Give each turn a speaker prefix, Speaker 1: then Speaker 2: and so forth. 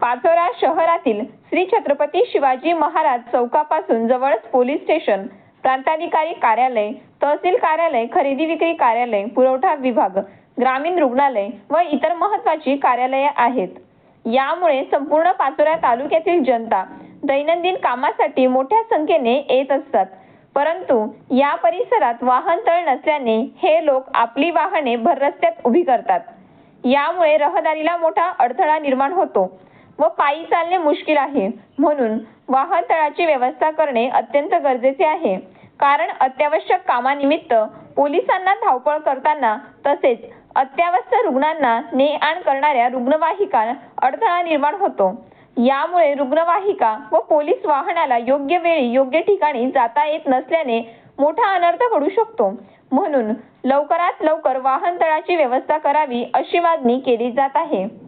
Speaker 1: पाचोरा शहरातील श्री छत्रपती शिवाजी महाराज चौकापासून जवळच पोलीस स्टेशन प्रांताधिकारी कार्यालय तहसील कार्यालय खरेदी विक्री कार्यालय पुरवठा विभाग ग्रामीण रुग्णालय व इतर महत्वाची कार्यालये आहेत. यामुळे संपूर्ण पाचोरा तालुक्यातील जनता दैनंदिन कामासाठी मोठ्या संख्येने येत असतात. परंतु या परिसरात वाहनतळ नसल्याने हे लोक आपली वाहने भररस्त्यात उभी करतात. यामुळे रहदारीला मोठा अडथळा निर्माण होतो. व पायी चालणे मुश्किल आहे. म्हणून वाहनतळाची व्यवस्था करणे अत्यंत गरजेचे आहे. कारण अत्यावश्यक कामानिमित्त पोलिसांना धावपळ करताना तसेच अत्यावश्यक रुग्णांना ने आण करणाऱ्या रुग्णवाहिका अडथळा निर्माण होतो. यामुळे रुग्णवाहिका व पोलीस वाहनाला योग्य वेळी योग्य ठिकाणी जाता येत नसल्याने मोठा अनर्थ घडू शकतो. म्हणून लवकरात लवकर वाहनतळाची व्यवस्था करावी अशी मागणी केली जात आहे.